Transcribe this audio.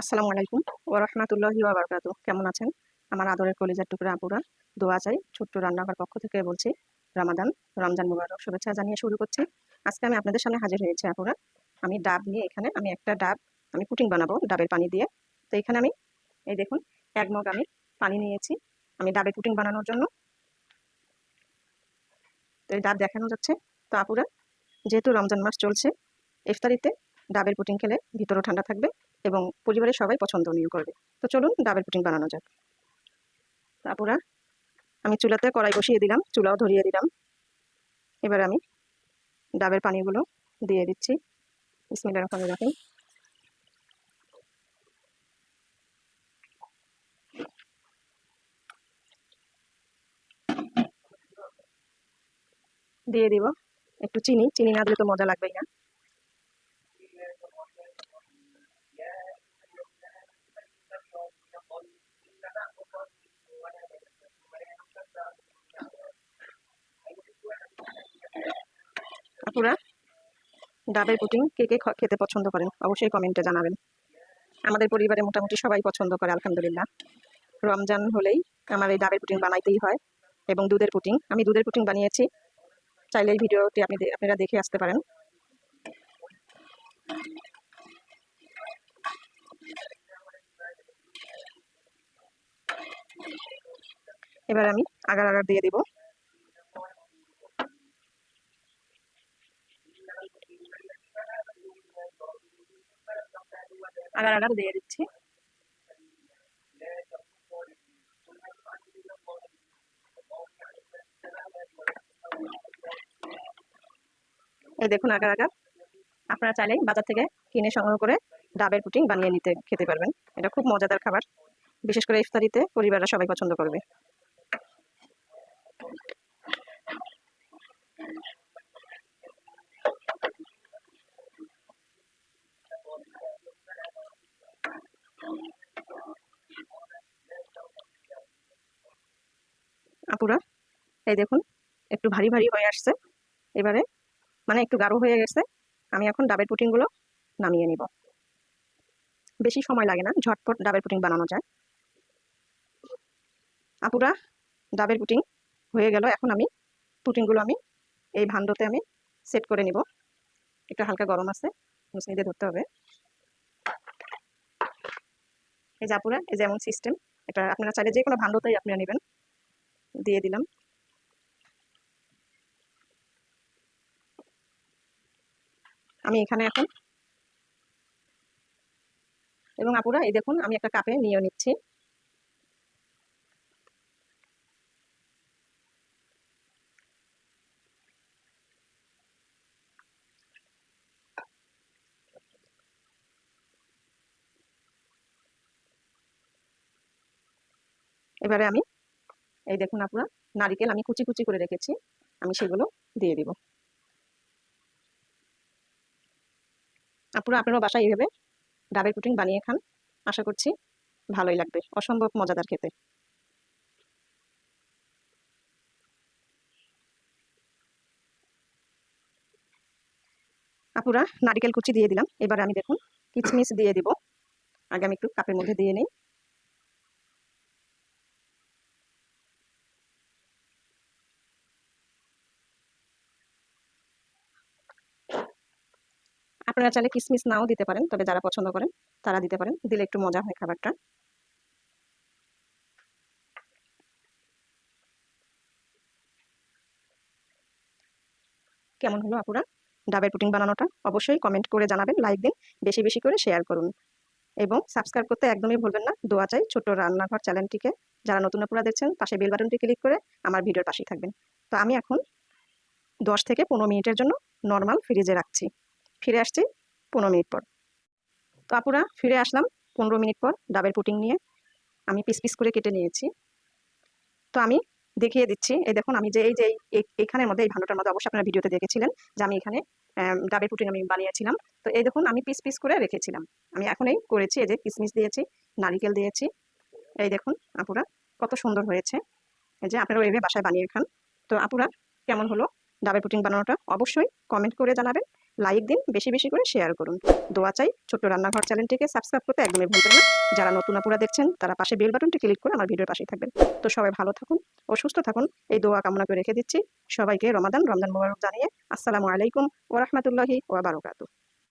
আসসালামু আলাইকুম ও রহমাতুল্লাহি বারকাত কেমন আছেন? আমার আদরের কলিজার টুকরা আপুরা, দোয়া চাই ছোট্ট রান্নাঘর পক্ষ থেকে বলছি, রামাদান, রমজান মুবারক শুভেচ্ছা জানিয়ে শুরু করছি। আজকে আমি আপনাদের সামনে হাজির হয়েছি আপুরা। আমি ডাব নিয়ে এখানে আমি একটা ডাব, আমি পুটিং বানাবো ডাবের পানি দিয়ে। তো এখানে আমি, এই দেখুন, এক মগ আমি পানি নিয়েছি। আমি ডাবের পুটিং বানানোর জন্য। তো এই ডাব দেখানো যাচ্ছে। তো আপুরা, যেহেতু রমজান মাস চলছে, ইফতারিতে ডাবের পুটিং খেলে ভিতরও ঠান্ডা থাকবে এবং পরিবারের সবাই পছন্দনীয় করবে। তো চলুন ডাবের পুটিং বানানো যাক। তারপরে আমি চুলাতে কড়াই বসিয়ে দিলাম, চুলাও ধরিয়ে দিলাম। এবার আমি ডাবের পানিগুলো দিয়ে দিচ্ছি। বিসমিল্লাহির রহমানির রহিম। দিয়ে দিব একটু চিনি। চিনি না দিলে তো মজা লাগবেই না। আপুরা ডাবের পুটিং কে কে খেতে পছন্দ করেন? অবশ্যই কমেন্টে জানাবেন। আমাদের পরিবারে মোটামুটি সবাই পছন্দ করে, আলহামদুলিল্লাহ। রমজান হলেই আমার এই ডাবের পুটিং বানাইতেই হয় এবং দুধের পুটিং আমি দুধের পুটিং বানিয়েছি। চাইলে এই ভিডিওটি আপনি আপনারা দেখে আসতে পারেন। এবার আমি আগার আগার দিয়ে দিব। আগার আগার দিয়ে দিচ্ছি। এই দেখুন আগার আগার। আপনারা চাইলে বাজার থেকে কিনে সংগ্রহ করে ডাবের পুটিং বানিয়ে নিতে, খেতে পারবেন। এটা খুব মজাদার খাবার। বিশেষ করে ইফতারিতে পরিবাররা সবাই পছন্দ করবে। আপুরা, এই দেখুন, একটু ভারী ভারী হয়ে আসছে। এবারে মানে একটু গাঢ় হয়ে গেছে। আমি এখন ডাবের পুটিংগুলো নামিয়ে নিব। বেশি সময় লাগে না, ঝটপট ডাবের পুটিং বানানো যায়। আপুরা, ডাবের পুটিং হয়ে গেল। এখন আমি পুটিংগুলো আমি এই ভান্ডতে আমি সেট করে নিব। একটু হালকা গরম আছে মুসনি দিয়ে ধরতে হবে। এই যে আপুরা, এই যেমন সিস্টেম এটা আপনারা চাইলে যে কোনো ভান্ডতেই আপনারা নেবেন। দিয়ে দিলাম। আমি এখানে এখন এবং আপুরা, এই দেখুন, আমি একটা কাপে নিয়ে নিচ্ছি। এবারে আমি এই দেখুন আপনারা, নারিকেল আমি কুচি কুচি করে রেখেছি, আমি সেগুলো দিয়ে দিব। আপনারা আপনারা বাসায় এইভাবে ডাবের পুটিং বানিয়ে খান, আশা করছি ভালোই লাগবে, অসম্ভব মজাদার খেতে। আপুরা, নারিকেল কুচি দিয়ে দিলাম, এবার আমি দেখুন কিচমিচ দিয়ে দিব, আগে আমি একটু কাপের মধ্যে দিয়ে নিই। আপনারা চাইলে কিসমিস নাও দিতে পারেন, তবে যারা পছন্দ করেন তারা দিতে পারেন। দিলে একটু মজা হয় খাবারটা। কেমন হলো আপুরা? ডাবের পুটিং বানানোটা? অবশ্যই কমেন্ট করে জানাবেন লাইক দিন, বেশি বেশি করে শেয়ার করুন। এবং সাবস্ক্রাইব করতে একদমই ভুলবেন না। দোয়া চাই ছোট্ট রান্নাঘর চ্যানেলটিকে যারা নতুন আপুরা দেখছেন, পাশে বেল বাটনটি ক্লিক করে আমার ভিডিওর পাশেই থাকবেন। তো আমি এখন দশ থেকে পনেরো মিনিটের জন্য নর্মাল ফ্রিজে রাখছি। ফিরে আসছি পনেরো মিনিট পর। তো আপুরা, ফিরে আসলাম পনেরো মিনিট পর ডাবের পুটিং নিয়ে। আমি পিস পিস করে কেটে নিয়েছি। তো আমি দেখিয়ে দিচ্ছি, এই দেখুন আমি যে এই যে এই- এইখানের মধ্যে, এই ভালোটার মধ্যে অবশ্যই আপনারা ভিডিওতে দেখেছিলেন যে আমি এখানে ডাবের পুটিং আমি বানিয়েছিলাম। তো এই দেখুন আমি পিস পিস করে রেখেছিলাম। আমি এখনই করেছি এই যে কিসমিস দিয়েছি, নারিকেল দিয়েছি। এই দেখুন আপুরা, কত সুন্দর হয়েছে। এই যে আপনারা এভাবে বাসায় বানিয়ে খান। তো আপুরা, কেমন হলো? ডাবের পুটিং বানানোটা অবশ্যই কমেন্ট করে জানাবেন লাইক দিন, বেশি বেশি করে শেয়ার করুন। দোয়া চাই ছোট্ট রান্নাঘর চ্যানেলটিকে সাবস্ক্রাইব করতে একদমই ভুলবেন না। যারা নতুন আপুরা দেখছেন, তারা পাশে বেল বাটনটি ক্লিক করে আমার ভিডিওর পাশেই থাকবেন। তো সবাই ভালো থাকুন ও সুস্থ থাকুন, এই দোয়া কামনা করে রেখে দিচ্ছি। সবাইকে রমাদান, রমজান মোবারক জানিয়ে আসসালামু আলাইকুম ওরহমতুল্লাহি ওয়াবারকাতু